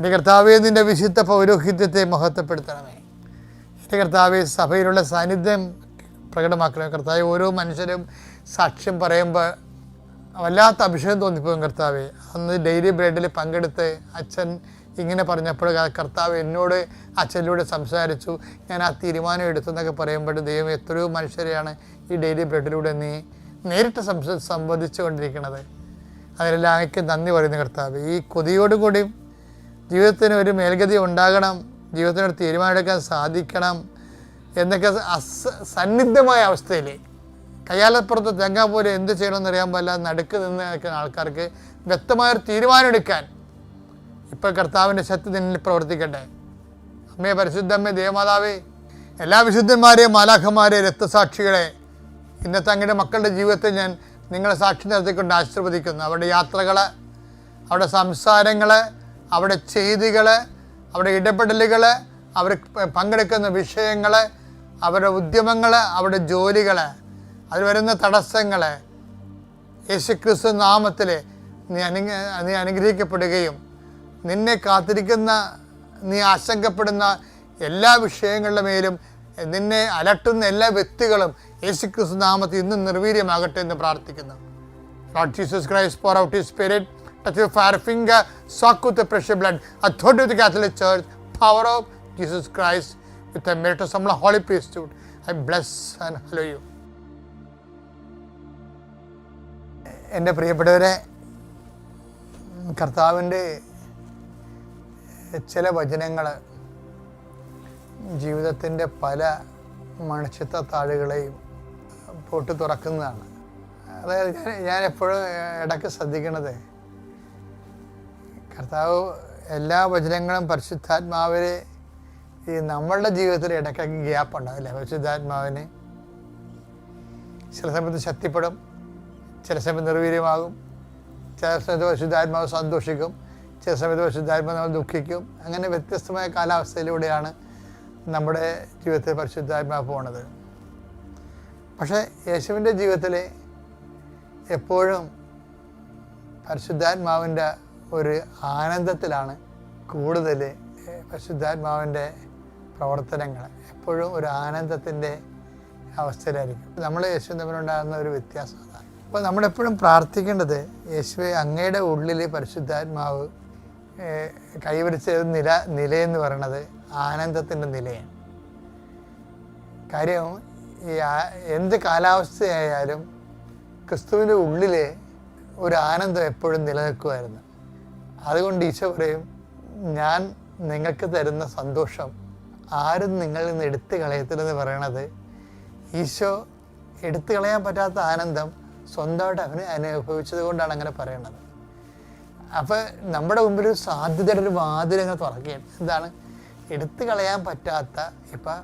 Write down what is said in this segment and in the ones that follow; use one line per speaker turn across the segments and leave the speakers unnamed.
എന്റെ കർത്താവെ നിന്റെ വിശുദ്ധ പൗരോഹിത്യത്തെ മഹത്വപ്പെടുത്തണമേ. എന്റെ കർത്താവെ സഭയിലുള്ള സാന്നിധ്യം പ്രകടമാക്കണമേ. കർത്താവ് ഓരോ മനുഷ്യരും സാക്ഷ്യം പറയുമ്പോൾ വല്ലാത്ത അഭിഷേകം തോന്നിപ്പോകും കർത്താവെ. അന്ന് ഡെയിലി ബ്രെഡിൽ പങ്കെടുത്ത് അച്ഛൻ ഇങ്ങനെ പറഞ്ഞപ്പോൾ കർത്താവ് എന്നോട് അച്ഛനിലൂടെ സംസാരിച്ചു. ഞാൻ ആ തീരുമാനം എടുത്തു എന്നൊക്കെ പറയുമ്പോൾ ദൈവം എത്രയോ മനുഷ്യരെയാണ് ഈ ഡെയിലി ബ്രെഡിലൂടെ നീ നേരിട്ട് സംസ സംവദിച്ചു കൊണ്ടിരിക്കുന്നത് അങ്ങക്ക് നന്ദി പറയുന്നു കർത്താവ്. ഈ കൊതിയോടുകൂടി ജീവിതത്തിന് ഒരു മേൽഗതി ഉണ്ടാകണം ജീവിതത്തിനൊരു തീരുമാനമെടുക്കാൻ സാധിക്കണം എന്നൊക്കെ അസ സന്നിഗ്ധമായ അവസ്ഥയിൽ കയ്യാലപ്പുറത്ത് തെങ്ങാൻ പോലെ എന്ത് ചെയ്യണമെന്ന് അറിയാൻ പാടില്ല നടുക്ക് നിന്ന് നിൽക്കുന്ന ആൾക്കാർക്ക് വ്യക്തമായൊരു തീരുമാനമെടുക്കാൻ ഇപ്പോൾ കർത്താവിന്റെ ശക്തി നിന്നിൽ പ്രവർത്തിക്കട്ടെ. അമ്മേ പരിശുദ്ധമ്മേ ദേവമാതാവേ എല്ലാ വിശുദ്ധന്മാരെയും മാലാഖമാരെ രക്തസാക്ഷികളെ ഇന്നത്തെ അങ്ങയുടെ മക്കളുടെ ജീവിതത്തെ ഞാൻ നിങ്ങളെ സാക്ഷി നിർത്തിക്കൊണ്ട് ആശീർവദിക്കുന്നു. അവരുടെ യാത്രകൾ അവരുടെ സംസാരങ്ങൾ അവരുടെ ചെയ്തികൾ അവരുടെ ഇടപെടലുകൾ അവർ പങ്കെടുക്കുന്ന വിഷയങ്ങൾ അവരുടെ ഉദ്യമങ്ങൾ അവരുടെ ജോലികൾ അതിൽ വരുന്ന തടസ്സങ്ങൾ യേശുക്രിസ്തു നാമത്തിൽ നീ അനു നീ അനുഗ്രഹിക്കപ്പെടുകയും നിന്നെ കാത്തിരിക്കുന്ന നീ ആശങ്കപ്പെടുന്ന എല്ലാ വിഷയങ്ങളുടെ മേലും നിന്നെ അലട്ടുന്ന എല്ലാ വ്യക്തികളും യേശുക്രിസ്തു നാമത്തിൽ ഇന്നും നിർവീര്യമാകട്ടെ എന്ന് പ്രാർത്ഥിക്കുന്നു. Lord Jesus Christ pour out his Spirit, touch your finger, soak with the precious blood, authority of the Catholic Church, power of Jesus Christ, with the merit of some holy priesthood. I bless and hallow you. എന്റെ പ്രിയപ്പെട്ടവരെ കർത്താവിന്റെ ചില വചനങ്ങൾ ജീവിതത്തിന്റെ പല മണിച്ചിത്ത താളുകളെയും പൊട്ടി തുറക്കുന്നതാണ് അതായത് ഞാൻ എപ്പോഴും ഇടയ്ക്ക് ശ്രദ്ധിക്കണത് കർത്താവ് എല്ലാ വചനങ്ങളും പരിശുദ്ധാത്മാവിന് ഈ നമ്മളുടെ ജീവിതത്തിൽ ഇടയ്ക്കൊക്കെ ഗ്യാപ്പ് ഉണ്ടാവില്ലേ? പരിശുദ്ധാത്മാവിന് ചില സമയത്ത് ശക്തിപ്പെടും ചില സമയത്ത് നിർവീര്യമാകും ചില സമയത്ത് പരിശുദ്ധാത്മാവ് സന്തോഷിക്കും ചില സമയത്ത് പരിശുദ്ധാത്മാവ് നമ്മൾ ദുഃഖിക്കും. അങ്ങനെ വ്യത്യസ്തമായ കാലാവസ്ഥയിലൂടെയാണ് നമ്മുടെ ജീവിതത്തിൽ പരിശുദ്ധാത്മാവ് പോണത്. പക്ഷേ യേശുവിന്റെ ജീവിതത്തിൽ എപ്പോഴും പരിശുദ്ധാത്മാവിന്റെ ഒരു ആനന്ദത്തിലാണ് കൂടുതൽ പരിശുദ്ധാത്മാവിന്റെ പ്രവർത്തനങ്ങൾ എപ്പോഴും ഒരു ആനന്ദത്തിന്റെ അവസ്ഥയിലായിരിക്കും. നമ്മൾ യേശു തമ്മിലുണ്ടാകുന്ന ഒരു വ്യത്യാസം അപ്പോൾ നമ്മളെപ്പോഴും പ്രാർത്ഥിക്കേണ്ടത് യേശുവെ അങ്ങയുടെ ഉള്ളിൽ പരിശുദ്ധാത്മാവ് കൈവരിച്ച നില നിലയെന്ന് പറയണത് ആനന്ദത്തിന്റെ നിലയാണ്. കാര്യം ഈ എന്ത് കാലാവസ്ഥയായാലും ക്രിസ്തുവിന്റെ ഉള്ളിൽ ഒരു ആനന്ദം എപ്പോഴും നിലനിൽക്കുമായിരുന്നു. അതുകൊണ്ട് ഈശോ പറയും ഞാൻ നിങ്ങൾക്ക് തരുന്ന സന്തോഷം ആരും നിങ്ങളിൽ നിന്ന് എടുത്തു കളയത്തില്ലെന്ന് പറയണത് ഈശോ എടുത്തു കളയാൻ പറ്റാത്ത ആനന്ദം സ്വന്തമായിട്ട് അവന് അനുഭവിച്ചത് കൊണ്ടാണ് അങ്ങനെ പറയണത്. അപ്പോൾ നമ്മുടെ മുമ്പിൽ ഒരു സാധ്യതയുടെ ഒരു വാതിൽ അങ്ങനെ തുറക്കുകയാണ്. എന്താണ്? എടുത്തു കളയാൻ പറ്റാത്ത ഇപ്പം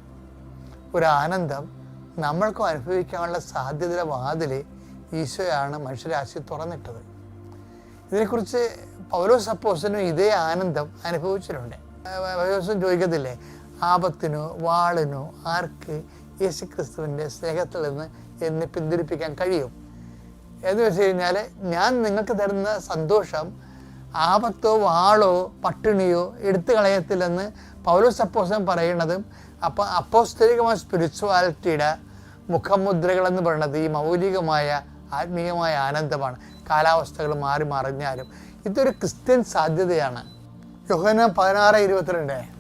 ഒരു ആനന്ദം നമ്മൾക്കും അനുഭവിക്കാനുള്ള സാധ്യതയുടെ വാതിൽ ഈശോയാണ് മനുഷ്യരാശി തുറന്നിട്ടത്. ഇതിനെക്കുറിച്ച് പൗലോസ് സപ്പോസിനും ഇതേ ആനന്ദം അനുഭവിച്ചിട്ടുണ്ട്. പൗലോസും ചോദിക്കത്തില്ലേ? ആപത്തിനോ വാളിനോ ആർക്ക് യേശുക്രിസ്തുവിന്റെ സ്നേഹത്തിൽ നിന്ന് എന്നെ പിന്തിരിപ്പിക്കാൻ കഴിയും? എന്ന് വെച്ച് കഴിഞ്ഞാൽ ഞാൻ നിങ്ങൾക്ക് തരുന്ന സന്തോഷം ആപത്തോ വാളോ പട്ടിണിയോ എടുത്തു കളയത്തില്ലെന്ന് പൗലോസ് അപ്പോസൻ പറയുന്നതും അപ്പോൾ അപ്പോസ്തരികമായ സ്പിരിച്വാലിറ്റിയുടെ മുഖമുദ്രകളെന്ന് പറയുന്നത് ഈ മൗലികമായ ആത്മീയമായ ആനന്ദമാണ്. കാലാവസ്ഥകൾ മാറി മറിഞ്ഞാലും ഇതൊരു ക്രിസ്ത്യൻ സാധ്യതയാണ്. യോഹന പതിനാറ് ഇരുപത്തിരണ്ട്.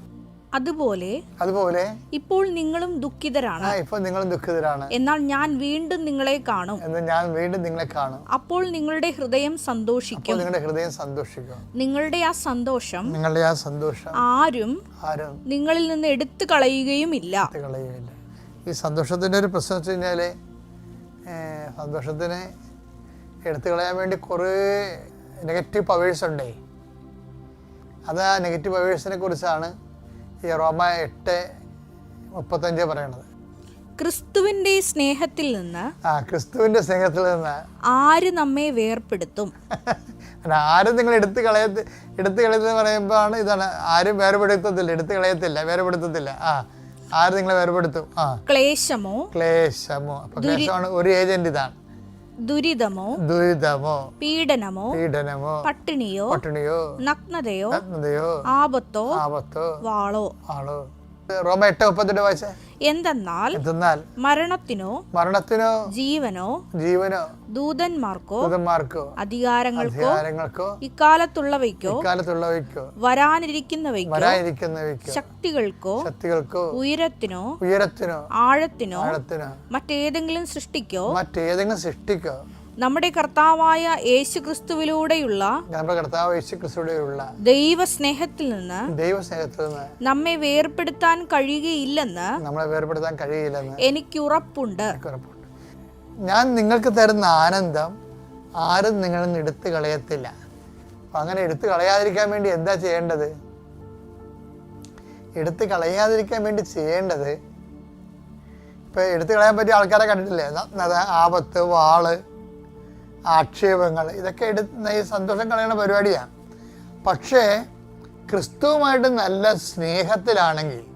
അതുപോലെ
അതുപോലെ
ഇപ്പോൾ നിങ്ങളും ദുഃഖിതരാണ്.
ഇപ്പോൾ നിങ്ങളും ദുഃഖിതരാണ്.
എന്നാൽ ഞാൻ വീണ്ടും നിങ്ങളെ കാണും.
എന്ന് ഞാൻ വീണ്ടും നിങ്ങളെ കാണും.
അപ്പോൾ നിങ്ങളുടെ ഹൃദയം സന്തോഷിക്കും.
നിങ്ങളുടെ ഹൃദയം സന്തോഷിക്കും.
നിങ്ങളുടെ ആ സന്തോഷം
നിങ്ങളുടെ ആ സന്തോഷം
ആരും
ആരും
നിങ്ങളിൽ നിന്ന് എടുത്തു കളയുകയുമില്ല.
ഇല്ല കളയുകയില്ല. ഈ സന്തോഷത്തിന്റെ ഒരു പ്രശ്നം വെച്ച് കഴിഞ്ഞാൽ സന്തോഷത്തിന് എടുത്തു കളയാൻ വേണ്ടി കുറേ നെഗറ്റീവ് പവേഴ്സ് ഉണ്ടേ. അത് ആ നെഗറ്റീവ് പവേഴ്സിനെ കുറിച്ചാണ് ഈ റോമ എട്ട് മുപ്പത്തഞ്ച് പറയണത്.
ക്രിസ്തുവിന്റെ സ്നേഹത്തിൽ നിന്ന്
ആ ക്രിസ്തുവിന്റെ സ്നേഹത്തിൽ നിന്ന്
ആര് നമ്മെ വേർപെടുത്തും
ആരും നിങ്ങൾ എടുത്തു കളയത്ത് എടുത്തു കളയത്തെന്ന് പറയുമ്പോഴാണ് ഇതാണ് ആരും വേർപെടുത്തത്തില്ല എടുത്തു കളയത്തില്ല വേർപെടുത്തത്തില്ല. ആ ആര് നിങ്ങളെ വേർപെടുത്തും? ആ.
ക്ലേശമോ?
ക്ലേശമോ. അപ്പൊ ക്ലേശമാണ് ഒരു ഏജന്റ് ഇതാണ്.
ദുരിതമോ?
ദുരിതമോ?
പീഡനമോ?
പീഡനമോ?
പട്ടിണിയോ?
പട്ടിണിയോ?
നഗ്നതയോ?
നഗ്നതയോ?
ആപത്തോ?
ആപത്തോ?
വാളോ?
ആളോ റോമ എട്ട് മുപ്പത്തെട്ട് വായിച്ചേ?
എന്തെന്നാൽ
എന്തെന്നാൽ
മരണത്തിനോ
മരണത്തിനോ
ജീവനോ
ജീവനോ
ദൂതന്മാർക്കോ
ദൂതന്മാർക്കോ
അധികാരങ്ങൾക്കോ
അധികാരങ്ങൾക്കോ
ഇക്കാലത്തുള്ളവയ്ക്കോ
ഇക്കാലത്തുള്ളവയ്ക്കോ
വരാനിരിക്കുന്നവയ്ക്കോ
വരാനിരിക്കുന്നവയ്ക്കോ
ശക്തികൾക്കോ
ശക്തികൾക്കോ
ഉയരത്തിനോ
ഉയരത്തിനോ
ആഴത്തിനോ
ആഴത്തിനോ
മറ്റേതെങ്കിലും സൃഷ്ടിക്കോ
മറ്റേതെങ്കിലും സൃഷ്ടിക്കോ
നമ്മുടെ കർത്താവായ യേശുക്രിസ്തുവിലൂടെയുള്ള
നമ്മുടെ കർത്താവ് യേശു നിന്ന്
ദൈവസ്നേഹത്തിൽ നിന്ന്
ദൈവസ്നേഹത്തിൽ നിന്ന്
നമ്മെ വേർപെടുത്താൻ കഴിയുകയില്ലെന്ന്
നമ്മളെ വേർപെടുത്താൻ കഴിയില്ലെന്ന് എനിക്ക് ഉറപ്പുണ്ട് ഞാൻ നിങ്ങൾക്ക് തരുന്ന ആനന്ദം ആരും നിങ്ങളിൽ നിന്ന് എടുത്തു കളയത്തില്ല. അപ്പം അങ്ങനെ എടുത്തു കളയാതിരിക്കാൻ വേണ്ടി എന്താ ചെയ്യേണ്ടത്? എടുത്തു കളയാതിരിക്കാൻ വേണ്ടി ചെയ്യേണ്ടത്? ഇപ്പോൾ എടുത്തു കളയാൻ പറ്റിയ ആൾക്കാരെ കണ്ടിട്ടില്ലേ? ആപത്ത് വാൾ ആക്ഷേപങ്ങൾ ഇതൊക്കെ എടുത്ത് ഈ സന്തോഷം കളയണ പരിപാടിയാണ്. പക്ഷേ ക്രിസ്തുവുമായിട്ട് നല്ല സ്നേഹത്തിലാണെങ്കിൽ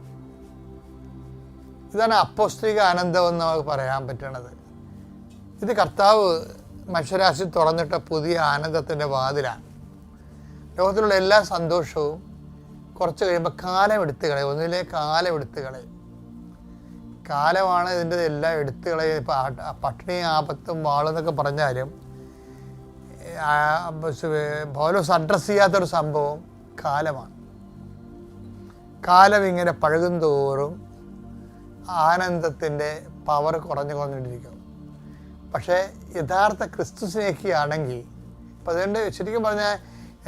ഇതാണ് അപ്പോസ്തിക ആനന്ദം എന്ന് നമുക്ക് പറയാൻ പറ്റണത്. ഇത് കർത്താവ് മനുഷ്യരാശി തുറന്നിട്ട പുതിയ ആനന്ദത്തിന്റെ വാതിലാണ്. ലോകത്തിലുള്ള എല്ലാ സന്തോഷവും കുറച്ച് കഴിയുമ്പോൾ കാലം എടുത്തു കളയും. ഒന്നിലെ കാലം എടുത്തു കളയും. കാലമാണ് ഇതിന്റെ എല്ലാം എടുത്തു കളയും. ഇപ്പം പട്ടിണി ആപത്തും വാളെന്നൊക്കെ പറഞ്ഞാലും പൗലോസ് അഡ്രസ്സ് ചെയ്യാത്തൊരു സംഭവം കാലമാണ്. കാലം ഇങ്ങനെ പഴകും തോറും ആനന്ദത്തിന്റെ പവർ കുറഞ്ഞു കുറഞ്ഞിട്ടിരിക്കും പക്ഷേ യഥാർത്ഥ ക്രിസ്തു സ്നേഹിയാണെങ്കിൽ അപ്പം അതുകൊണ്ട് ശരിക്കും പറഞ്ഞാൽ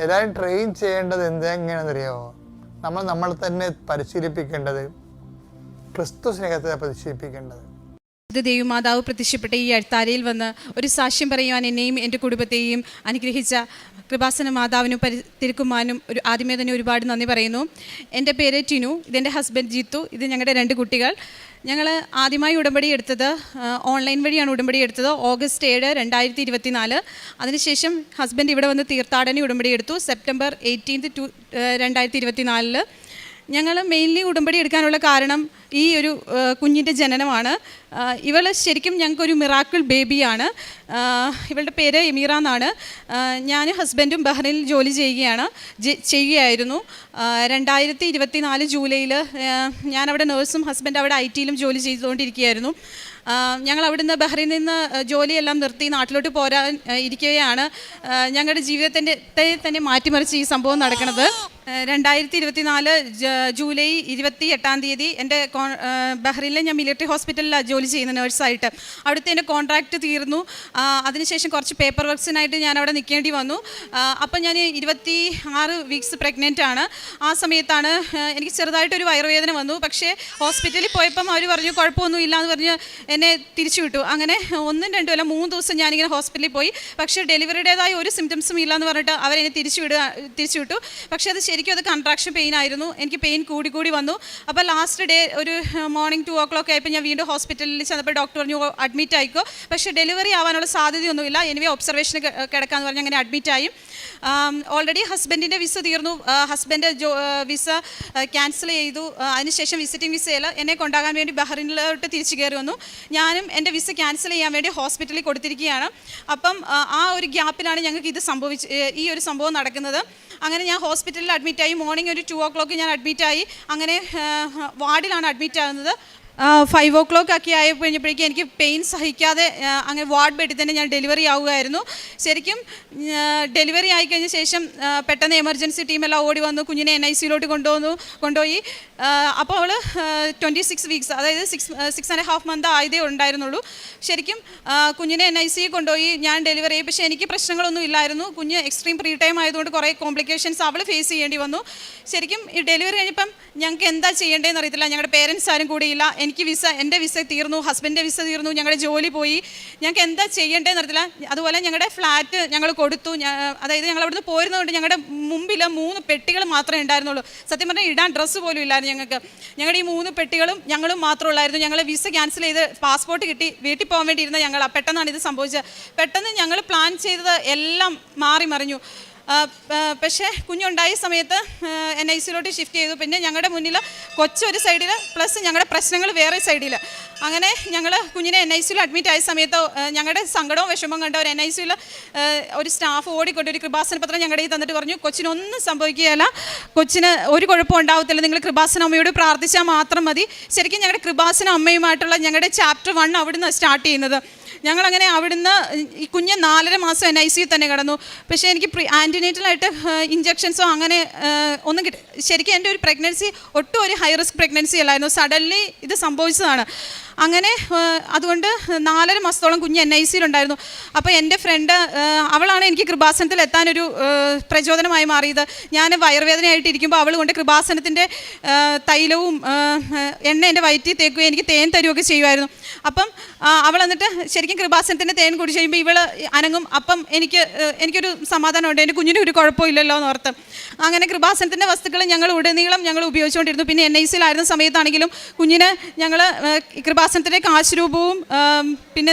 എല്ലാവരും ട്രെയിൻ ചെയ്യേണ്ടത് എന്തെങ്ങനെയാണെന്നറിയാമോ നമ്മൾ നമ്മൾ തന്നെ പരിശീലിപ്പിക്കേണ്ടത് ക്രിസ്തു സ്നേഹത്തെ പരിശീലിപ്പിക്കേണ്ടത്.
ഇത് ദൈവമാതാവ് പ്രത്യക്ഷപ്പെട്ട ഈ അഴ്ത്താരയിൽ വന്ന് ഒരു സാക്ഷ്യം പറയുവാൻ എന്നെയും എന്റെ കുടുംബത്തെയും അനുഗ്രഹിച്ച കൃപാസന മാതാവിനും പരി തിരുക്കുമാനും ഒരു ആദ്യമേ തന്നെ ഒരുപാട് നന്ദി പറയുന്നു. എന്റെ പേര് ടിനു ഇതെന്റെ ഹസ്ബൻഡ് ജീത്തു ഇത് ഞങ്ങളുടെ രണ്ട് കുട്ടികൾ. ഞങ്ങൾ ആദ്യമായി ഉടമ്പടി എടുത്തത് ഓൺലൈൻ വഴിയാണ് ഉടമ്പടി എടുത്തത് ഓഗസ്റ്റ് ഏഴ് രണ്ടായിരത്തി ഇരുപത്തി നാല് അതിനുശേഷം ഹസ്ബൻഡ് ഇവിടെ വന്ന് തീർത്ഥാടന ഉടമ്പടി എടുത്തു സെപ്റ്റംബർ എയ്റ്റീൻത്ത് ടു രണ്ടായിരത്തി ഇരുപത്തി നാലിൽ ഞങ്ങൾ മെയിൻലി ഉടമ്പടി എടുക്കാനുള്ള കാരണം ഈ ഒരു കുഞ്ഞിന്റെ ജനനമാണ്. ഇവൾ ശരിക്കും ഞങ്ങൾക്കൊരു മിറാക്കിൾ ബേബിയാണ് ഇവളുടെ പേര് എമീറ എന്നാണ്. ഞാൻ ഹസ്ബൻഡും ബഹ്റിനിൽ ജോലി ചെയ്യുകയാണ് ചെയ്യുകയായിരുന്നു. രണ്ടായിരത്തി ഇരുപത്തി നാല് ജൂലൈയിൽ ഞാനവിടെ നേഴ്സും ഹസ്ബൻഡ് അവിടെ ഐ ടിയിലും ജോലി ചെയ്തുകൊണ്ടിരിക്കുകയായിരുന്നു. ഞങ്ങൾ അവിടുന്ന് ബഹ്റൈനിൽ നിന്ന് ജോലിയെല്ലാം നിർത്തി നാട്ടിലോട്ട് പോരാൻ ഇരിക്കുകയാണ്. ഞങ്ങളുടെ ജീവിതത്തിന്റെ തന്നെ മാറ്റിമറിച്ച് ഈ സംഭവം നടക്കുന്നത് രണ്ടായിരത്തി ഇരുപത്തി നാല് ജൂലൈ ഇരുപത്തി എട്ടാം തീയതി എന്റെ ബഹ്റൈനിലെ ഞാൻ മിലിറ്ററി ഹോസ്പിറ്റലിലാണ് ജോലി ചെയ്യുന്ന നേഴ്സായിട്ട്. അവിടുത്തെ എന്റെ കോൺട്രാക്റ്റ് തീർന്നു. അതിനുശേഷം കുറച്ച് പേപ്പർ വർക്ക്സിനായിട്ട് ഞാൻ അവിടെ നിൽക്കേണ്ടി വന്നു. അപ്പം ഞാൻ ഇരുപത്തി ആറ് വീക്സ് പ്രഗ്നന്റ് ആണ് ആ സമയത്താണ് എനിക്ക് ചെറുതായിട്ടൊരു വയറുവേദന വന്നു. പക്ഷേ ഹോസ്പിറ്റലിൽ പോയപ്പം അവർ പറഞ്ഞു കുഴപ്പമൊന്നും ഇല്ല എന്ന് പറഞ്ഞ് എന്നെ തിരിച്ചു വിട്ടു. അങ്ങനെ ഒന്നും രണ്ടും അല്ല മൂന്ന് ദിവസം ഞാനിങ്ങനെ ഹോസ്പിറ്റലിൽ പോയി. പക്ഷേ ഡെലിവറിയുടേതായ ഒരു സിംറ്റംസും ഇല്ല എന്ന് പറഞ്ഞിട്ട് അവരെന്നെ തിരിച്ചു വിടുക തിരിച്ചു വിട്ടു. പക്ഷേ അത് ശരിക്കും അത് കൺട്രാക്ഷൻ പെയിൻ ആയിരുന്നു. എനിക്ക് പെയിൻ കൂടി കൂടി വന്നു. അപ്പോൾ ലാസ്റ്റ് ഡേ ഒരു മോർണിംഗ് ടു ഓ ക്ലോക്ക് ആയപ്പോൾ ഞാൻ വീണ്ടും ഹോസ്പിറ്റലിൽ ചെന്നപ്പോൾ ഡോക്ടർ പറഞ്ഞു അഡ്മിറ്റ് ആയിക്കോ. പക്ഷേ ഡെലിവറി ആവാനുള്ള സാധ്യതയൊന്നുമില്ല. എനിവേ ഒബ്സർവേഷന് കിടക്കാമെന്ന് പറഞ്ഞ് അങ്ങനെ അഡ്മിറ്റ് ആയി. ഓൾറെഡി ഹസ്ബൻഡിന്റെ വിസ തീർന്നു. ഹസ്ബൻഡ് ജോ വിസ ക്യാൻസൽ ചെയ്തു. അതിനുശേഷം വിസിറ്റിംഗ് വിസയിൽ എന്നെ കൊണ്ടാകാൻ വേണ്ടി ബഹ്റിനിലോട്ട് തിരിച്ചു കയറി വന്നു. ഞാനും എന്റെ വിസ ക്യാൻസൽ ചെയ്യാൻ വേണ്ടി ഹോസ്പിറ്റലിൽ കൊടുത്തിരിക്കുകയാണ്. അപ്പം ആ ഒരു ഗ്യാപ്പിലാണ് ഞങ്ങൾക്ക് ഇത് സംഭവിച്ച് ഈ ഒരു സംഭവം നടക്കുന്നത്. അങ്ങനെ ഞാൻ ഹോസ്പിറ്റലിൽ അഡ്മിറ്റായി മോർണിംഗ് ഒരു ടു ഓ ക്ലോക്ക് ഞാൻ അഡ്മിറ്റായി അങ്ങനെ വാർഡിലാണ് അഡ്മിറ്റ് ആകുന്നത് ഫൈവ് ഓ ക്ലോക്ക് ഒക്കെ ആയി കഴിഞ്ഞപ്പോഴേക്കും എനിക്ക് പെയിൻ സഹിക്കാതെ അങ്ങനെ വാർഡ് ബെഡിൽ തന്നെ ഞാൻ ഡെലിവറി ആവുകയായിരുന്നു. ശരിക്കും ഡെലിവറി ആയിക്കഴിഞ്ഞ കഴിഞ്ഞ ശേഷം പെട്ടെന്ന് എമർജൻസി ടീമെല്ലാം ഓടി വന്നു കുഞ്ഞിനെ എൻ ഐ സിയിലോട്ട് കൊണ്ടുവന്നു കൊണ്ടുപോയി. അപ്പോൾ അവൾ ട്വന്റി സിക്സ് വീക്സ് അതായത് six six and half month ആയതേ ഉണ്ടായിരുന്നുള്ളൂ. ശരിക്കും കുഞ്ഞിനെ എൻ ഐ സി കൊണ്ടുപോയി ഞാൻ ഡെലിവറി ആയി പക്ഷേ എനിക്ക് പ്രശ്നങ്ങളൊന്നും ഇല്ലായിരുന്നു. കുഞ്ഞ് എക്സ്ട്രീം പ്രീ ടൈം ആയതുകൊണ്ട് കുറേ കോംപ്ലിക്കേഷൻസ് അവൾ ഫേസ് ചെയ്യേണ്ടി വന്നു. ശരിക്കും ഈ ഡെലിവറി കഴിഞ്ഞപ്പം ഞങ്ങൾക്ക് എന്താ ചെയ്യേണ്ടതെന്ന് അറിയത്തില്ല. ഞങ്ങളുടെ പേരൻസ് ആരും കൂടിയില്ല. എനിക്ക് വിസ എന്റെ വിസ തീർന്നു ഹസ്ബൻഡിന്റെ വിസ തീർന്നു ഞങ്ങളുടെ ജോലി പോയി. ഞങ്ങൾക്ക് എന്താ ചെയ്യേണ്ടതെന്ന് അറിയത്തില്ല. അതുപോലെ ഞങ്ങളുടെ ഫ്ലാറ്റ് ഞങ്ങൾ കൊടുത്തു. അതായത് ഞങ്ങൾ അവിടുന്ന് പോരുന്നതുകൊണ്ട് ഞങ്ങളുടെ മുമ്പിൽ മൂന്ന് പെട്ടികൾ മാത്രമേ ഉണ്ടായിരുന്നുള്ളൂ. സത്യം പറഞ്ഞാൽ ഇടാൻ ഡ്രസ്സ് പോലും ഇല്ലായിരുന്നു ഞങ്ങൾക്ക്. ഞങ്ങളുടെ ഈ മൂന്ന് പെട്ടികളും ഞങ്ങളും മാത്രമേ ഉള്ളായിരുന്നു. ഞങ്ങൾ വിസ ക്യാൻസൽ ചെയ്ത് പാസ്പോർട്ട് കിട്ടി. വീട്ടിൽ പോകാൻ വേണ്ടി ഇരുന്ന ഞങ്ങൾ. പെട്ടെന്നാണ് ഇത് സംഭവിച്ചത്. പെട്ടെന്ന് ഞങ്ങൾ പ്ലാൻ ചെയ്തത് എല്ലാം മാറി മറിഞ്ഞു. പക്ഷേ കുഞ്ഞുണ്ടായ സമയത്ത് എൻ ഐ സിയിലോട്ട് ഷിഫ്റ്റ് ചെയ്തു. പിന്നെ ഞങ്ങളുടെ മുന്നിൽ കൊച്ചൊരു സൈഡിൽ പ്ലസ് ഞങ്ങളുടെ പ്രശ്നങ്ങൾ വേറെ സൈഡിൽ അങ്ങനെ ഞങ്ങൾ കുഞ്ഞിനെ എൻ ഐ സിയിൽ അഡ്മിറ്റ് ആയ സമയത്ത് ഞങ്ങളുടെ സങ്കടവും വിഷമവും കണ്ട ഒരു എൻ ഐ സിയിൽ ഒരു സ്റ്റാഫ് ഓടിക്കൊണ്ട് ഒരു കൃപാസന പത്രം ഞങ്ങളുടെ കയ്യിൽ തന്നിട്ട് പറഞ്ഞു കൊച്ചിനൊന്നും സംഭവിക്കുകയില്ല. കൊച്ചിന് ഒരു കുഴപ്പം ഉണ്ടാവത്തില്ല. നിങ്ങൾ കൃപാസന അമ്മയോട് പ്രാർത്ഥിച്ചാൽ മാത്രം മതി. ശരിക്കും ഞങ്ങളുടെ കൃപാസന അമ്മയുമായിട്ടുള്ള ഞങ്ങളുടെ ചാപ്റ്റർ വൺ അവിടുന്ന് സ്റ്റാർട്ട് ചെയ്യുന്നത്. ഞങ്ങളങ്ങനെ അവിടുന്ന് ഈ കുഞ്ഞ് നാലര മാസം എൻ ഐ സിയിൽ തന്നെ കിടന്നു. പക്ഷേ എനിക്ക് പ്രീ ആന്റിനേറ്റലായിട്ട് ഇഞ്ചക്ഷൻസോ അങ്ങനെ ഒന്നും കിട്ടി ശരിക്കും എന്റെ ഒരു പ്രഗ്നൻസി ഒട്ടും ഒരു ഹൈ റിസ്ക് പ്രഗ്നൻസി അല്ലായിരുന്നു. സഡൻലി ഇത് സംഭവിച്ചതാണ്. അങ്ങനെ അതുകൊണ്ട് നാലര മാസത്തോളം കുഞ്ഞ് എൻ ഐ സിയിലുണ്ടായിരുന്നു അപ്പോൾ എന്റെ ഫ്രണ്ട് അവളാണ് എനിക്ക് കൃപാസനത്തിൽ എത്താനൊരു പ്രചോദനമായി മാറിയത്. ഞാൻ വയറുവേദനയായിട്ട് ഇരിക്കുമ്പോൾ അവൾ കൊണ്ട് കൃപാസനത്തിന്റെ തൈലവും എണ്ണ എന്റെ വയറ്റിൽ തേക്കുകയും എനിക്ക് തേൻ തരുകയൊക്കെ ചെയ്യുമായിരുന്നു. അപ്പം അവൾ എന്നിട്ട് ശരിക്കും കൃപാസനത്തിന്റെ തേൻ കുടിച്ച് കഴിയുമ്പോൾ ഇവൾ അനങ്ങും. അപ്പം എനിക്ക് എനിക്കൊരു സമാധാനമുണ്ട്. എന്റെ കുഞ്ഞിന് ഒരു കുഴപ്പമില്ലല്ലോ എന്ന് ഓർത്ത്. അങ്ങനെ കൃപാസനത്തിന്റെ വസ്തുക്കൾ ഞങ്ങൾ ഉടനീളം ഞങ്ങൾ ഉപയോഗിച്ചുകൊണ്ടിരുന്നു. പിന്നെ എൻ ഐ സിയിലായിരുന്ന സമയത്താണെങ്കിലും കുഞ്ഞിന് ഞങ്ങൾ കൃപാ കൃപാസനത്തിന്റെ കാശുരൂപവും പിന്നെ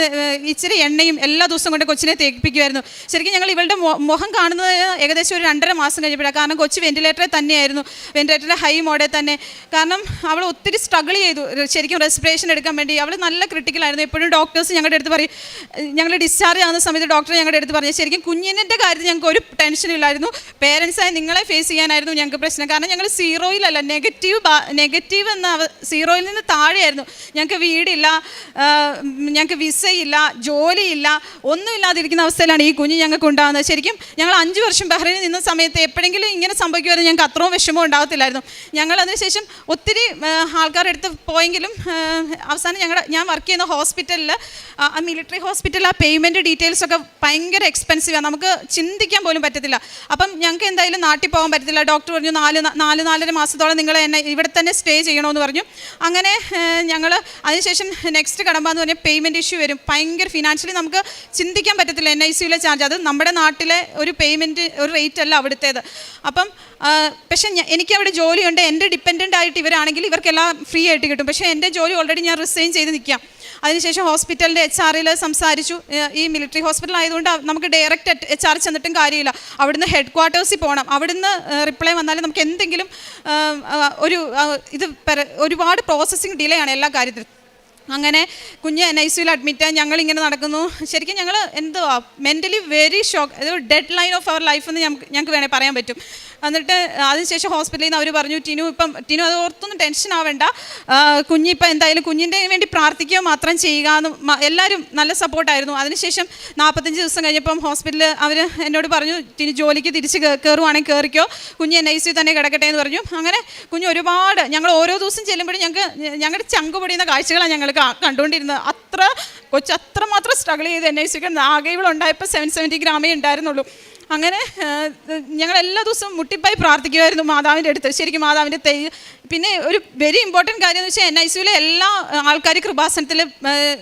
ഇച്ചിരി എണ്ണയും എല്ലാ ദിവസവും കൊണ്ട് കൊച്ചിനെ തേപ്പിക്കുമായിരുന്നു ശരിക്കും ഞങ്ങൾ ഇവളുടെ മുഖം കാണുന്നത് ഏകദേശം ഒരു രണ്ടര മാസം കഴിഞ്ഞപ്പോഴാണ്. കാരണം കൊച്ച് വെന്റിലേറ്ററിൽ തന്നെയായിരുന്നു. വെന്റിലേറ്ററിലെ ഹൈ മോഡിൽ തന്നെ. കാരണം അവൾ ഒത്തിരി സ്ട്രഗിൾ ചെയ്തു. ശരിക്കും റെസ്പിറേഷൻ എടുക്കാൻ വേണ്ടി. അവൾ നല്ല ക്രിട്ടിക്കലായിരുന്നു എപ്പോഴും ഡോക്ടേഴ്സ് ഞങ്ങളുടെ അടുത്ത് പറയും ഞങ്ങൾ ഡിസ്ചാർജ് ആകുന്ന സമയത്ത് ഡോക്ടർ ഞങ്ങളുടെ അടുത്ത് പറഞ്ഞു ശരിക്കും കുഞ്ഞിന്റെ കാര്യത്തിൽ ഞങ്ങൾക്ക് ഒരു ടെൻഷനും ഇല്ലായിരുന്നു. പേരൻസായി നിങ്ങളെ ഫേസ് ചെയ്യാനായിരുന്നു ഞങ്ങൾക്ക് പ്രശ്നം. കാരണം ഞങ്ങൾ സീറോയിലല്ല നെഗറ്റീവ് നെഗറ്റീവ് എന്ന സീറോയിൽ നിന്ന് താഴെയായിരുന്നു. ഞങ്ങൾക്ക് വീടില്ല ഞങ്ങൾക്ക് വിസയില്ല ജോലിയില്ല ഒന്നുമില്ലാതിരിക്കുന്ന അവസ്ഥയിലാണ് ഈ കുഞ്ഞ് ഞങ്ങൾക്ക് ഉണ്ടാകുന്നത്. ശരിക്കും ഞങ്ങൾ അഞ്ച് വർഷം ബഹ്റൈനിൽ നിന്ന സമയത്ത് എപ്പോഴെങ്കിലും ഇങ്ങനെ സംഭവിക്കുമായിരുന്നു. ഞങ്ങൾക്ക് അത്രയും വിഷമം ഉണ്ടാകത്തില്ലായിരുന്നു. ഞങ്ങൾ അതിനുശേഷം ഒത്തിരി ആൾക്കാരുടെ അടുത്ത് പോയെങ്കിലും അവസാനം ഞങ്ങളുടെ ഞാൻ വർക്ക് ചെയ്യുന്ന ഹോസ്പിറ്റലിൽ ആ മിലിറ്ററി ഹോസ്പിറ്റലിൽ ആ പേയ്മെന്റ് ഡീറ്റെയിൽസ് ഒക്കെ ഭയങ്കര എക്സ്പെൻസീവാണ് നമുക്ക് ചിന്തിക്കാൻ പോലും പറ്റത്തില്ല. അപ്പം ഞങ്ങൾക്ക് എന്തായാലും നാട്ടിൽ പോകാൻ പറ്റത്തില്ല. ഡോക്ടർ പറഞ്ഞു നാല് നാല് നാലര മാസത്തോളം നിങ്ങൾ എന്നെ ഇവിടെ തന്നെ സ്റ്റേ ചെയ്യണമെന്ന് പറഞ്ഞു. അങ്ങനെ ഞങ്ങൾ അതിനുശേഷം നെക്സ്റ്റ് കടമ്പാന്ന് പറഞ്ഞാൽ പേയ്മെന്റ് ഇഷ്യൂ വരും. ഭയങ്കര ഫിനാൻഷ്യലി നമുക്ക് ചിന്തിക്കാൻ പറ്റത്തില്ല എൻ ഐ സിയിലെ ചാർജ് അത് നമ്മുടെ നാട്ടിലെ ഒരു പേയ്മെന്റ് ഒരു റേറ്റ് അല്ല അവിടുത്തേത്. അപ്പം പക്ഷേ എനിക്ക് അവിടെ ജോലിയുണ്ട്. എന്റെ ഡിപ്പെൻഡന്റ് ആയിട്ട് ഇവരാണെങ്കിൽ ഇവർക്കെല്ലാം ഫ്രീ ആയിട്ട് കിട്ടും. പക്ഷേ എന്റെ ജോലി ഓൾറെഡി ഞാൻ റിസൈൻ ചെയ്ത് നിൽക്കാം. അതിനുശേഷം ഹോസ്പിറ്റലിന്റെ എച്ച് ആറിൽ സംസാരിച്ചു. ഈ മിലിറ്ററി ഹോസ്പിറ്റൽ ആയതുകൊണ്ട് നമുക്ക് ഡയറക്റ്റ് എച്ച് ആർ ചെന്നിട്ടും കാര്യമില്ല. അവിടുന്ന് ഹെഡ് ക്വാർട്ടേഴ്സിൽ പോകണം അവിടുന്ന് റിപ്ലൈ വന്നാലും നമുക്ക് എന്തെങ്കിലും ഒരു ഇത് ഒരുപാട് പ്രോസസ്സിങ് ഡിലേ ആണ് എല്ലാ കാര്യത്തിലും. അങ്ങനെ കുഞ്ഞ് എൻ ഐ സിയിൽ അഡ്മിറ്റ് ഞങ്ങളിങ്ങനെ നടക്കുന്നു. ശരിക്കും ഞങ്ങൾ എന്തുവാ mentally very shock deadline of our life എന്ന് ഞങ്ങൾക്ക് ഞങ്ങൾക്ക് വേണേൽ പറയാൻ പറ്റും. എന്നിട്ട് അതിനുശേഷം ഹോസ്പിറ്റലിൽ നിന്ന് അവർ പറഞ്ഞു ടിനു ഇപ്പം ടിനു അത് ഓർത്തൊന്നും ടെൻഷൻ ആവേണ്ട. കുഞ്ഞിപ്പം എന്തായാലും കുഞ്ഞിന്റെ വേണ്ടി പ്രാർത്ഥിക്കുക മാത്രം ചെയ്യുക എന്ന് എല്ലാവരും നല്ല സപ്പോർട്ടായിരുന്നു അതിനുശേഷം നാൽപ്പത്തഞ്ച് ദിവസം കഴിഞ്ഞപ്പം ഹോസ്പിറ്റലിൽ അവർ എന്നോട് പറഞ്ഞു ടിനു ജോലിക്ക് തിരിച്ച് കയറുവാണെങ്കിൽ കയറിക്കോ കുഞ്ഞ് എൻ ഐ സി തന്നെ കിടക്കട്ടെ എന്ന് പറഞ്ഞു. അങ്ങനെ കുഞ്ഞ് ഒരുപാട് ഞങ്ങൾ ഓരോ ദിവസം ചെല്ലുമ്പോഴും ഞങ്ങൾക്ക് ഞങ്ങളുടെ ചങ്ക് പൊടിയുന്ന കാഴ്ചകളാണ് ഞങ്ങൾ കണ്ടുകൊണ്ടിരുന്നത്. അത്ര കൊച്ച് അത്രമാത്രം സ്ട്രഗിൾ ചെയ്ത് എൻ ഐ സിക്ക് ആകെ ഉണ്ടായപ്പോൾ സെവൻ സെവന്റി ഗ്രാമേ ഉണ്ടായിരുന്നുള്ളൂ. അങ്ങനെ ഞങ്ങൾ എല്ലാ ദിവസവും മുട്ടിപ്പായി പ്രാർത്ഥിക്കുമായിരുന്നു മാതാവിന്റെ അടുത്ത്. ശരിക്കും മാതാവിന്റെ തൈ പിന്നെ ഒരു വെരി ഇമ്പോർട്ടന്റ് കാര്യം എന്ന് വെച്ചാൽ എൻ ഐ സിയിലെ എല്ലാ ആൾക്കാർ കൃപാസനത്തിൽ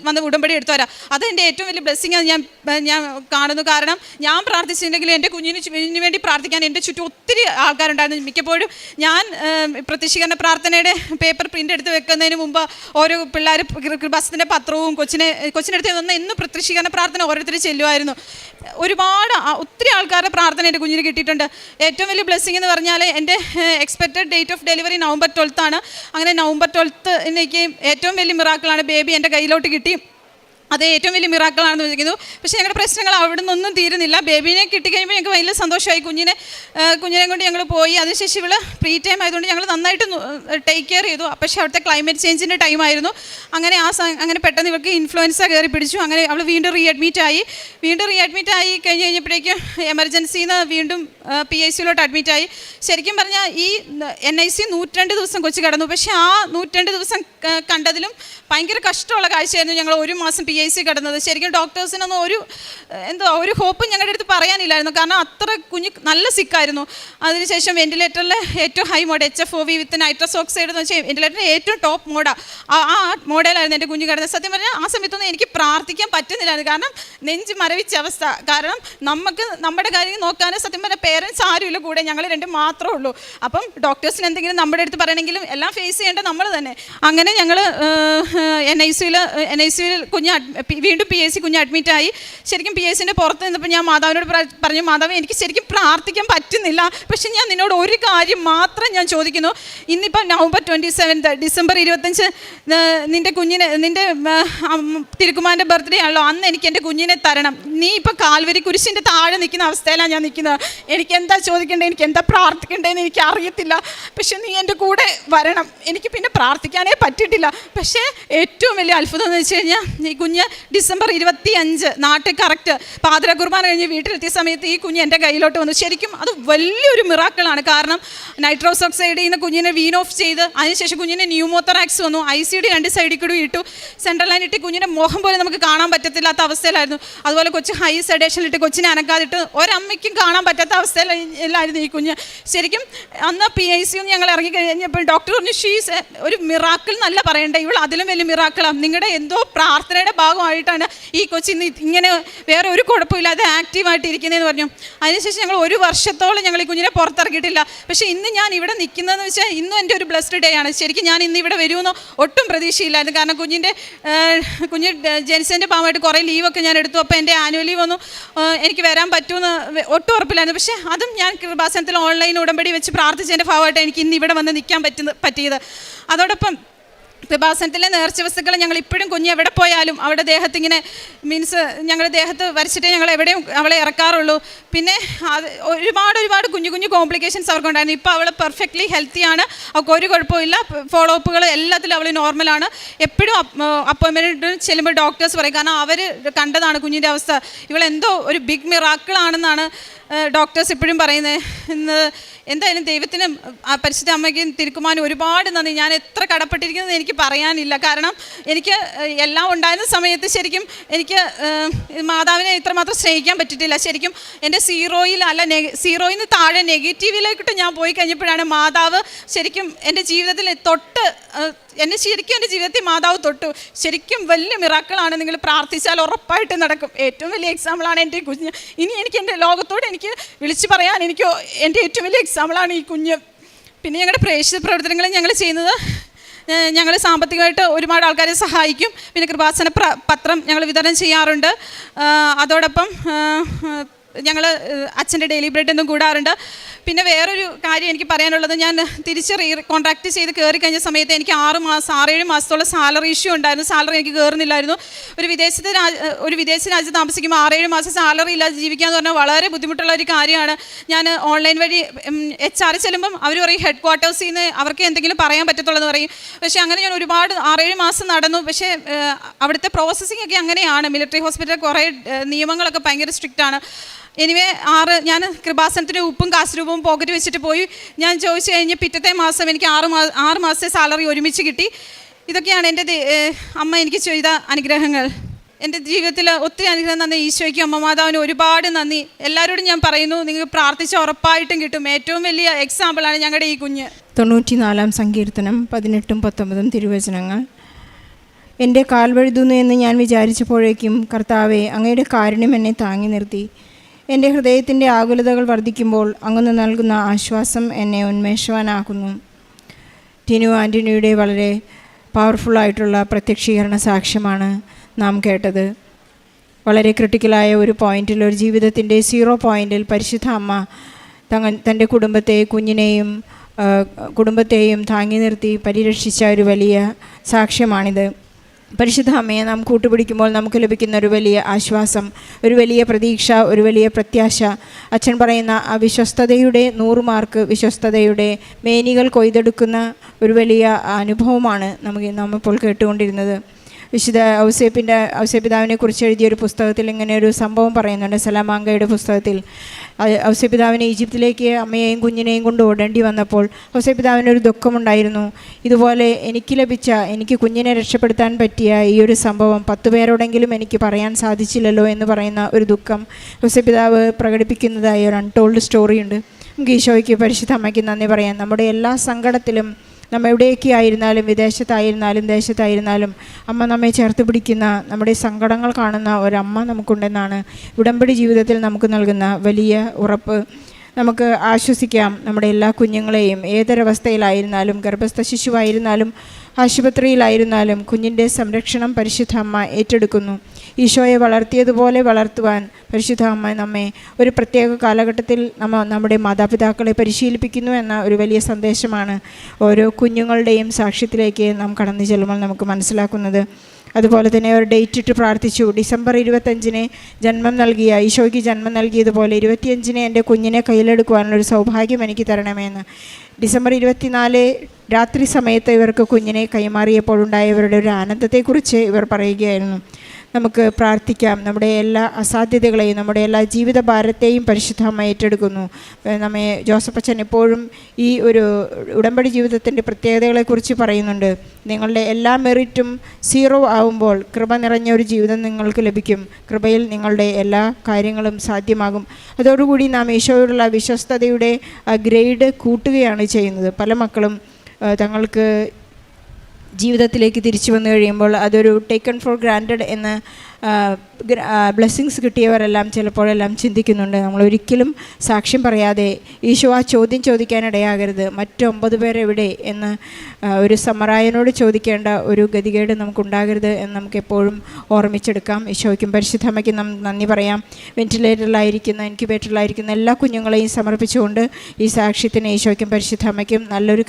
വന്ന് ഉടമ്പടി എടുത്തു വരാം. അത് എന്റെ ഏറ്റവും വലിയ ബ്ലെസ്സിങ് ആണ്. ഞാൻ ഞാൻ കാണുന്നു. കാരണം ഞാൻ പ്രാർത്ഥിച്ചിട്ടുണ്ടെങ്കിലും എന്റെ കുഞ്ഞിന് കുഞ്ഞിന് വേണ്ടി പ്രാർത്ഥിക്കാൻ എന്റെ ചുറ്റും ഒത്തിരി ആൾക്കാരുണ്ടായിരുന്നു. മിക്കപ്പോഴും ഞാൻ പ്രത്യക്ഷീകരണ പ്രാർത്ഥനയുടെ പേപ്പർ പ്രിന്റ് എടുത്ത് വെക്കുന്നതിന് മുമ്പ് ഓരോ പിള്ളേർ കൃപാസനത്തിന്റെ പത്രവും കൊച്ചിനെ കൊച്ചിനടുത്ത് വന്ന് ഇന്ന് പ്രത്യക്ഷീകരണ പ്രാർത്ഥന ഓരോരുത്തർ ചെല്ലുമായിരുന്നു. ഒരുപാട് ഒത്തിരി ഒത്തിരി ആൾക്കാരുടെ പ്രാർത്ഥന എന്റെ കുഞ്ഞിന് കിട്ടിയിട്ടുണ്ട്. ഏറ്റവും വലിയ ബ്ലെസ്സിങ് എന്ന് പറഞ്ഞാൽ എന്റെ expected date of delivery November ട്വൽത്താണ് അങ്ങനെ നവംബർ ട്വൽത്ത് എനിക്ക് ഏറ്റവും വലിയ മിറാക്കിളാണ് ബേബി എന്റെ കയ്യിലോട്ട് കിട്ടി. അത് ഏറ്റവും വലിയ മിറാക്കളാണെന്ന് വിചാരിക്കുന്നു. പക്ഷേ ഞങ്ങളുടെ പ്രശ്നങ്ങൾ അവിടെ നിന്നൊന്നും തീരുന്നില്ല. ബേബീനെ കിട്ടിക്കഴിയുമ്പോൾ ഞങ്ങൾക്ക് വലിയ സന്തോഷമായി. കുഞ്ഞിനെ കുഞ്ഞിനെ കൊണ്ട് ഞങ്ങൾ പോയി. അതിനുശേഷം ഇവൾ പ്രീ ടൈം ആയതുകൊണ്ട് ഞങ്ങൾ നന്നായിട്ട് ടേക്ക് കെയർ ചെയ്തു. പക്ഷേ അവിടുത്തെ ക്ലൈമറ്റ് ചേഞ്ചിന്റെ ടൈമായിരുന്നു അങ്ങനെ ആ അങ്ങനെ പെട്ടെന്ന് ഇവർക്ക് ഇൻഫ്ലുവൻസ കയറി പിടിച്ചു. അങ്ങനെ അവൾ വീണ്ടും റീ അഡ്മിറ്റ് ആയി. വീണ്ടും റീ അഡ്മിറ്റ് ആയി കഴിഞ്ഞ് കഴിഞ്ഞപ്പോഴേക്കും എമർജൻസിയിൽ നിന്ന് വീണ്ടും പി ഐ സിയിലോട്ട് അഡ്മിറ്റ് ആയി. ശരിക്കും പറഞ്ഞാൽ ഈ എൻ ഐ സി നൂറ്റിരണ്ട് ദിവസം കൊച്ചു കിടന്നു. പക്ഷേ ആ നൂറ്റിരണ്ട് ദിവസം കണ്ടതിലും ഭയങ്കര കഷ്ടമുള്ള കാഴ്ചയായിരുന്നു ഞങ്ങൾ ഒരു മാസം പി ഐ സി കിടന്നത്. ശരിക്കും ഡോക്ടേഴ്സിനൊന്നും ഒരു എന്തോ ഒരു ഹോപ്പും ഞങ്ങളുടെ അടുത്ത് പറയാനില്ലായിരുന്നു. കാരണം അത്ര കുഞ്ഞ് നല്ല സിക്കായിരുന്നു അതിനുശേഷം വെന്റിലേറ്ററിൽ ഏറ്റവും high mode H F O V with nitrous oxide എന്ന് വെച്ചാൽ വെന്റിലേറ്ററിന്റെ ഏറ്റവും ടോപ്പ് മോഡാണ് ആ മോഡലായിരുന്നു എന്റെ കുഞ്ഞ് കിടന്നത്. സത്യം പറഞ്ഞാൽ ആ സമയത്തൊന്നും എനിക്ക് പ്രാർത്ഥിക്കാൻ പറ്റുന്നില്ലായിരുന്നു. കാരണം നെഞ്ച് മരവിച്ച അവസ്ഥ. കാരണം നമുക്ക് നമ്മുടെ കാര്യം നോക്കാനും സത്യം പറഞ്ഞാൽ പേരൻസ് ആരുമില്ല. കൂടെ ഞങ്ങൾ രണ്ടും മാത്രമേ ഉള്ളൂ. അപ്പം ഡോക്ടേഴ്സിന് എന്തെങ്കിലും നമ്മുടെ അടുത്ത് പറയണമെങ്കിലും എല്ലാം ഫേസ് ചെയ്യേണ്ട നമ്മൾ തന്നെ. അങ്ങനെ ഞങ്ങൾ എൻ ഐ സിയിൽ എൻ ഐ സിയിൽ കുഞ്ഞ് വീണ്ടും പി എസ് സി കുഞ്ഞ് അഡ്മിറ്റായി ശരിക്കും പി എസ് സിന്റെ പുറത്ത് നിന്നപ്പോൾ ഞാൻ മാതാവിനോട് പറഞ്ഞു മാതാവ് എനിക്ക് ശരിക്കും പ്രാർത്ഥിക്കാൻ പറ്റുന്നില്ല. പക്ഷേ ഞാൻ നിന്നോട് ഒരു കാര്യം മാത്രം ഞാൻ ചോദിക്കുന്നു. ഇന്നിപ്പോൾ നവംബർ ട്വന്റി സെവൻത്ത് ഡിസംബർ ഇരുപത്തഞ്ച് നിന്റെ കുഞ്ഞിനെ നിന്റെ തിരുക്കുമാരന്റെ ബർത്ത്ഡേ ആണല്ലോ. അന്ന് എനിക്ക് എന്റെ കുഞ്ഞിനെ തരണം. നീ ഇപ്പം കാൽവരി കുരിശിന്റെ താഴെ നിൽക്കുന്ന അവസ്ഥയിലാണ് ഞാൻ നിൽക്കുന്നത്. എനിക്ക് എന്താ ചോദിക്കേണ്ടത് എനിക്ക് എന്താ പ്രാർത്ഥിക്കേണ്ടതെന്ന് എനിക്ക് അറിയത്തില്ല പക്ഷെ നീ എന്റെ കൂടെ വരണം. എനിക്ക് പിന്നെ പ്രാർത്ഥിക്കാനേ പറ്റിയിട്ടില്ല. പക്ഷേ ഏറ്റവും വലിയ അത്ഭുതം എന്ന് വെച്ച് കഴിഞ്ഞാൽ ഈ കുഞ്ഞ് ഡിസംബർ ഇരുപത്തി അഞ്ച് നാട്ടിൽ കറക്റ്റ് പാതിര കുർബാന കഴിഞ്ഞ് വീട്ടിലെത്തിയ സമയത്ത് ഈ കുഞ്ഞ് എന്റെ കയ്യിലോട്ട് വന്നു. ശരിക്കും അത് വലിയൊരു മിറാക്കിളാണ് കാരണം നൈട്രോസ് ഓക്സൈഡിൽ നിന്ന് കുഞ്ഞിനെ വീൻ ഓഫ് ചെയ്ത് അതിനുശേഷം കുഞ്ഞിനെ ന്യൂമോത്തറാക്സ് വന്നു. ഐ സി ഡി രണ്ട് സൈഡിൽ കൂടി ഇട്ടു. സെൻട്രൽ ലൈൻ ഇട്ട് കുഞ്ഞിന്റെ മുഖം പോലെ നമുക്ക് കാണാൻ പറ്റത്തില്ലാത്ത അവസ്ഥയിലായിരുന്നു. അതുപോലെ കൊച്ചു ഹൈ സെഡേഷനിലിട്ട് കൊച്ചിനെ അനക്കാതിട്ട് ഒരമ്മയ്ക്കും കാണാൻ പറ്റാത്ത അവസ്ഥയിലായിരുന്നു ഈ കുഞ്ഞ്. ശരിക്കും അന്ന് പി ഐ സി ഞങ്ങൾ ഇറങ്ങി കഴിഞ്ഞപ്പോൾ ഡോക്ടർ പറഞ്ഞു ഷീസ് ഒരു മിറാക്കിൾ എന്നല്ല പറയണ്ടേ. ഇവൾ അതിലും വലിയ മിറാക്കളാണ് നിങ്ങളുടെ എന്തോ പ്രാർത്ഥനയുടെ ഭാഗമായിട്ടാണ് ഈ കൊച്ചിന്ന് ഇങ്ങനെ വേറെ ഒരു കുഴപ്പമില്ലാതെ ആക്റ്റീവായിട്ട് ഇരിക്കുന്നതെന്ന് പറഞ്ഞു. അതിനുശേഷം ഞങ്ങൾ ഒരു വർഷത്തോളം ഞങ്ങൾ ഈ കുഞ്ഞിനെ പുറത്തിറക്കിയിട്ടില്ല. പക്ഷേ ഇന്ന് ഞാൻ ഇവിടെ നിൽക്കുന്നതെന്ന് വെച്ചാൽ ഇന്നും എന്റെ ഒരു ബ്ലസ്ഡ് ഡേ ആണ്. ശരിക്കും ഞാൻ ഇന്ന് ഇവിടെ വരുമെന്ന് ഒട്ടും പ്രതീക്ഷയില്ലായിരുന്നു. കാരണം കുഞ്ഞിന്റെ കുഞ്ഞ് ജനിച്ചതിന്റെ ഭാഗമായിട്ട് കുറേ ലീവൊക്കെ ഞാൻ എടുത്തു. അപ്പോൾ എന്റെ ആനുവൽ ലീവ് ഒന്നും എനിക്ക് വരാൻ പറ്റുമെന്ന് ഒട്ടും ഉറപ്പില്ലായിരുന്നു. പക്ഷേ അതും ഞാൻ കൃപാസനത്തിൽ ഓൺലൈൻ ഉടമ്പടി വെച്ച് പ്രാർത്ഥിച്ചതിന്റെ ഭാഗമായിട്ട് എനിക്ക് ഇന്ന് ഇവിടെ വന്ന് നിൽക്കാൻ പറ്റുന്ന പറ്റിയത്. അതോടൊപ്പം കൃപാസനത്തിലെ നേർച്ച വസ്തുക്കൾ ഞങ്ങൾ ഇപ്പോഴും കുഞ്ഞ് എവിടെ പോയാലും അവിടെ ദേഹത്ത് ഇങ്ങനെ മീൻസ് ഞങ്ങളുടെ ദേഹത്ത് വരച്ചിട്ടേ ഞങ്ങൾ എവിടെയും അവളെ ഇറക്കാറുള്ളൂ. പിന്നെ അത് ഒരുപാട് ഒരുപാട് കുഞ്ഞു കുഞ്ഞു കോംപ്ലിക്കേഷൻസ് അവർക്കുണ്ടായിരുന്നു ഇപ്പോൾ അവളെ പെർഫെക്റ്റ്ലി ഹെൽത്തിയാണ് അവൾക്ക് ഒരു കുഴപ്പമില്ല ഫോളോ അപ്പുകൾ എല്ലാത്തിലും അവൾ നോർമലാണ് എപ്പോഴും അപ്പോയിൻമെന്റ് ചെല്ലുമ്പോൾ ഡോക്ടേഴ്സ് പറയും. കാരണം അവർ കണ്ടതാണ് കുഞ്ഞിന്റെ അവസ്ഥ. ഇവളെന്തോ ഒരു ബിഗ് മിറാക്കിളാണെന്നാണ് ഡോക്ടേഴ്സ് ഇപ്പോഴും പറയുന്നത് എന്തായാലും ദൈവത്തിനും പരിശുദ്ധ അമ്മയ്ക്കും തിരുക്കുമാനും ഒരുപാട് നന്ദി. ഞാൻ എത്ര കടപ്പെട്ടിരിക്കുന്നത് എനിക്ക് പറയാനില്ല. കാരണം എനിക്ക് എല്ലാം ഉണ്ടായിരുന്ന സമയത്ത് ശരിക്കും എനിക്ക് മാതാവിനെ ഇത്രമാത്രം സ്നേഹിക്കാൻ പറ്റിയിട്ടില്ല. ശരിക്കും എന്റെ സീറോയിൽ അല്ല സീറോയിൽ നിന്ന് താഴെ നെഗറ്റീവിലേക്കിട്ട് ഞാൻ പോയി കഴിഞ്ഞപ്പോഴാണ് മാതാവ് ശരിക്കും എന്റെ ജീവിതത്തിൽ തൊട്ട് എന്നെ ശരിക്കും എന്റെ ജീവിതത്തിൽ മാതാവ് തൊട്ടു. ശരിക്കും വലിയ മിറാക്കളാണ് നിങ്ങൾ പ്രാർത്ഥിച്ചാൽ ഉറപ്പായിട്ട് നടക്കും. ഏറ്റവും വലിയ എക്സാമ്പിളാണ് എന്റെ കുഞ്ഞ്. ഇനി എനിക്ക് എന്റെ ലോകത്തോട് എനിക്ക് വിളിച്ചു പറയാൻ എനിക്ക് എന്റെ ഏറ്റവും വലിയ എക്സാമ്പിളാണ് ഈ കുഞ്ഞ്. പിന്നെ ഞങ്ങളുടെ പ്രേക്ഷിത പ്രവർത്തനങ്ങൾ ഞങ്ങൾ ചെയ്യുന്നത് ഞങ്ങൾ സാമ്പത്തികമായിട്ട് ഒരുപാട് ആൾക്കാരെ സഹായിക്കും. പിന്നെ കൃപാസന പത്രം ഞങ്ങൾ വിതരണം ചെയ്യാറുണ്ട്. അതോടൊപ്പം ഞങ്ങൾ അച്ഛന്റെ ഡെയിലി ബ്രെഡ് ഒന്നും കൂടാറുണ്ട്. പിന്നെ വേറൊരു കാര്യം എനിക്ക് പറയാനുള്ളത് ഞാൻ തിരിച്ച് റീ കോൺട്രാക്ട് ചെയ്ത് കയറി കഴിഞ്ഞ സമയത്ത് എനിക്ക് ആറ് മാസം ആറേഴ് മാസത്തോളം സാലറി ഇഷ്യൂ ഉണ്ടായിരുന്നു. സാലറി എനിക്ക് കയറുന്നില്ലായിരുന്നു ഒരു വിദേശത്തെ ഒരു വിദേശ രാജ്യത്ത് താമസിക്കുമ്പോൾ ആറേഴ് മാസം സാലറി ഇല്ലാതെ ജീവിക്കുക എന്ന് പറഞ്ഞാൽ വളരെ ബുദ്ധിമുട്ടുള്ള ഒരു കാര്യമാണ്. ഞാൻ ഓൺലൈൻ വഴി എച്ച് ആർ ചെല്ലുമ്പം അവർ പറയും ഹെഡ് ക്വാർട്ടേഴ്സിൽ നിന്ന് അവർക്ക് എന്തെങ്കിലും പറയാൻ പറ്റത്തുള്ളൂ എന്ന് പറയും. പക്ഷേ അങ്ങനെ ഞാൻ ഒരുപാട് ആറേഴ് മാസം നടന്നു. പക്ഷേ അവിടുത്തെ പ്രോസസ്സിംഗ് ഒക്കെ അങ്ങനെയാണ്. മിലിറ്ററി ഹോസ്പിറ്റലിൽ കുറേ നിയമങ്ങളൊക്കെ ഭയങ്കര സ്ട്രിക്റ്റ് ആണ് എനിവേ ആറ് ഞാൻ കൃപാസനത്തിന് ഉപ്പും കാശുരൂപവും പോക്കറ്റ് വെച്ചിട്ട് പോയി. ഞാൻ ചോദിച്ചു കഴിഞ്ഞ് പിറ്റത്തെ മാസം എനിക്ക് ആറ് മാ ആറ് മാസത്തെ സാലറി ഒരുമിച്ച് കിട്ടി. ഇതൊക്കെയാണ് എന്റെ അമ്മ എനിക്ക് ചെയ്ത അനുഗ്രഹങ്ങൾ. എന്റെ ജീവിതത്തിൽ ഒത്തിരി അനുഗ്രഹം നന്ദി ഈശോയ്ക്കും അമ്മ മാതാവിനും ഒരുപാട് നന്ദി. എല്ലാവരോടും ഞാൻ പറയുന്നു നിങ്ങൾ പ്രാർത്ഥിച്ച ഉറപ്പായിട്ടും കിട്ടും. ഏറ്റവും വലിയ എക്സാമ്പിളാണ് ഞങ്ങളുടെ ഈ കുഞ്ഞ്.
തൊണ്ണൂറ്റിനാലാം സങ്കീർത്തനം പതിനെട്ടും പത്തൊമ്പതും തിരുവചനങ്ങൾ. എന്റെ കാൽ വഴുതുന്നു എന്ന് ഞാൻ വിചാരിച്ചപ്പോഴേക്കും കർത്താവെ അങ്ങയുടെ കാരുണ്യം എന്നെ താങ്ങി നിർത്തി. എന്റെ ഹൃദയത്തിന്റെ ആകുലതകൾ വർദ്ധിക്കുമ്പോൾ അങ്ങ് നൽകുന്ന ആശ്വാസം എന്നെ ഉന്മേഷവാനാക്കുന്നു. ടിനു ആന്റണിയുടെ വളരെ പവർഫുള്ളായിട്ടുള്ള പ്രത്യക്ഷീകരണ സാക്ഷ്യമാണ് നാം കേട്ടത്. വളരെ ക്രിട്ടിക്കലായ ഒരു പോയിന്റിൽ ഒരു ജീവിതത്തിന്റെ സീറോ പോയിന്റിൽ പരിശുദ്ധ അമ്മ തങ്ങ തന്റെ കുടുംബത്തെ കുഞ്ഞിനെയും കുടുംബത്തെയും താങ്ങി നിർത്തി പരിരക്ഷിച്ച ഒരു വലിയ സാക്ഷ്യമാണിത്. പരിശുദ്ധ അമ്മയെ നാം കൂട്ടുപിടിക്കുമ്പോൾ നമുക്ക് ലഭിക്കുന്ന ഒരു വലിയ ആശ്വാസം ഒരു വലിയ പ്രതീക്ഷ ഒരു വലിയ പ്രത്യാശ. അച്ഛൻ പറയുന്ന ആ വിശ്വസ്തതയുടെ നൂറുമാർക്ക് വിശ്വസ്തതയുടെ മേനികൾ കൊയ്തെടുക്കുന്ന ഒരു വലിയ അനുഭവമാണ് നമുക്ക് നാം ഇപ്പോൾ കേട്ടുകൊണ്ടിരുന്നത്. വിശുദ്ധ ഔസേപ്പിന്റെ ഔസേപിതാവിനെ കുറിച്ച് എഴുതിയ ഒരു പുസ്തകത്തിൽ ഇങ്ങനെ ഒരു സംഭവം പറയുന്നുണ്ട്. സലാമാങ്കയുടെ പുസ്തകത്തിൽ. ഔസേപ്പിതാവിനെ ഔസേപിതാവിനെ ഈജിപ്തിലേക്ക് അമ്മയെയും കുഞ്ഞിനെയും കൊണ്ട് ഓടേണ്ടി വന്നപ്പോൾ ഔസേപിതാവിന് ഒരു ദുഃഖമുണ്ടായിരുന്നു. ഇതുപോലെ എനിക്ക് ലഭിച്ച എനിക്ക് കുഞ്ഞിനെ രക്ഷപ്പെടുത്താൻ പറ്റിയ ഈ ഒരു സംഭവം പത്ത് പേരോടെങ്കിലും എനിക്ക് പറയാൻ സാധിച്ചില്ലല്ലോ എന്ന് പറയുന്ന ഒരു ദുഃഖം ഔസേപിതാവ് പ്രകടിപ്പിക്കുന്നതായ ഒരു അൺടോൾഡ് സ്റ്റോറിയുണ്ട് നമുക്ക് ഈശോയ്ക്ക് പരിശുദ്ധ അമ്മയ്ക്ക് നന്ദി പറയാം. നമ്മുടെ എല്ലാ സങ്കടത്തിലും നമ്മ എവിടെയൊക്കെ ആയിരുന്നാലും വിദേശത്തായിരുന്നാലും ദേശത്തായിരുന്നാലും അമ്മ നമ്മെ ചേർത്ത് പിടിക്കുന്ന നമ്മുടെ സങ്കടങ്ങൾ കാണുന്ന ഒരമ്മ നമുക്കുണ്ടെന്നാണ് ഉടമ്പടി ജീവിതത്തിൽ നമുക്ക് നൽകുന്ന വലിയ ഉറപ്പ്. നമുക്ക് ആശ്വസിക്കാം നമ്മുടെ എല്ലാ കുഞ്ഞുങ്ങളെയും. ഏതൊരവസ്ഥയിലായിരുന്നാലും ഗർഭസ്ഥ ശിശുവായിരുന്നാലും ആശുപത്രിയിലായിരുന്നാലും കുഞ്ഞിന്റെ സംരക്ഷണം പരിശുദ്ധ അമ്മ ഏറ്റെടുക്കുന്നു. ഈശോയെ വളർത്തിയതുപോലെ വളർത്തുവാൻ പരിശുദ്ധ അമ്മ നമ്മെ ഒരു പ്രത്യേക കാലഘട്ടത്തിൽ നമ്മ നമ്മുടെ മാതാപിതാക്കളെ പരിശീലിപ്പിക്കുന്നു എന്ന ഒരു വലിയ സന്ദേശമാണ് ഓരോ കുഞ്ഞുങ്ങളുടെയും സാക്ഷ്യത്തിലേക്ക് നാം കടന്നു ചെല്ലുമ്പോൾ നമുക്ക് മനസ്സിലാക്കുന്നത്. അതുപോലെ തന്നെ ഒരു ഡേറ്റ് ഇട്ട് പ്രാർത്ഥിച്ചു. ഡിസംബർ ഇരുപത്തഞ്ചിന് ജന്മം നൽകിയ ഈശോയ്ക്ക് ജന്മം നൽകിയതുപോലെ ഇരുപത്തിയഞ്ചിന് എന്റെ കുഞ്ഞിനെ കയ്യിലെടുക്കുവാനുള്ള ഒരു സൗഭാഗ്യം എനിക്ക് തരണമെന്ന്. ഡിസംബർ ഇരുപത്തിനാല് രാത്രി സമയത്ത് ഇവർക്ക് കുഞ്ഞിനെ കൈമാറിയപ്പോഴുണ്ടായവരുടെ ഒരു ആനന്ദത്തെക്കുറിച്ച് ഇവർ പറയുകയായിരുന്നു. നമുക്ക് പ്രാർത്ഥിക്കാം. നമ്മുടെ എല്ലാ അസാധ്യതകളെയും നമ്മുടെ എല്ലാ ജീവിത ഭാരത്തെയും പരിശുദ്ധമായി ഏറ്റെടുക്കുന്നു. നമ്മെ ജോസഫ് അച്ഛൻ എപ്പോഴും ഈ ഒരു ഉടമ്പടി ജീവിതത്തിന്റെ പ്രത്യേകതകളെക്കുറിച്ച് പറയുന്നുണ്ട്. നിങ്ങളുടെ എല്ലാ മെറിറ്റും സീറോ ആവുമ്പോൾ കൃപ നിറഞ്ഞ ഒരു ജീവിതം നിങ്ങൾക്ക് ലഭിക്കും. കൃപയിൽ നിങ്ങളുടെ എല്ലാ കാര്യങ്ങളും സാധ്യമാകും. അതോടുകൂടി നാം ഈശോയോടുള്ള വിശ്വസ്തതയുടെ ഗ്രേഡ് കൂട്ടുകയാണ് ചെയ്യുന്നത്. പല മക്കളും തങ്ങൾക്ക് ജീവിതത്തിലേക്ക് തിരിച്ചു വന്നു കഴിയുമ്പോൾ അതൊരു ടേക്കൺ ഫോർ ഗ്രാന്റഡ് എന്ന് ബ്ലെസ്സിങ്സ് കിട്ടിയവരെല്ലാം ചിലപ്പോഴെല്ലാം ചിന്തിക്കുന്നുണ്ട്. നമ്മൾ ഒരിക്കലും സാക്ഷ്യം പറയാതെ ഈശോ ആ ചോദ്യം ചോദിക്കാനിടയാകരുത്. മറ്റൊമ്പത് പേരെവിടെ എന്ന് ഒരു സമറായനോട് ചോദിക്കേണ്ട ഒരു ഗതികേട് നമുക്കുണ്ടാകരുത് എന്ന് നമുക്ക് എപ്പോഴും ഓർമ്മിച്ചെടുക്കാം. ഈശോയ്ക്കും പരിശുദ്ധമ്മയ്ക്കും നാം നന്ദി പറയാം. വെന്റിലേറ്ററിലായിരിക്കുന്ന ഇൻക്യുബേറ്ററിലായിരിക്കുന്ന എല്ലാ കുഞ്ഞുങ്ങളെയും സമർപ്പിച്ചുകൊണ്ട് ഈ സാക്ഷ്യത്തിന് ഈശോയ്ക്കും പരിശുദ്ധമ്മയ്ക്കും നല്ലൊരു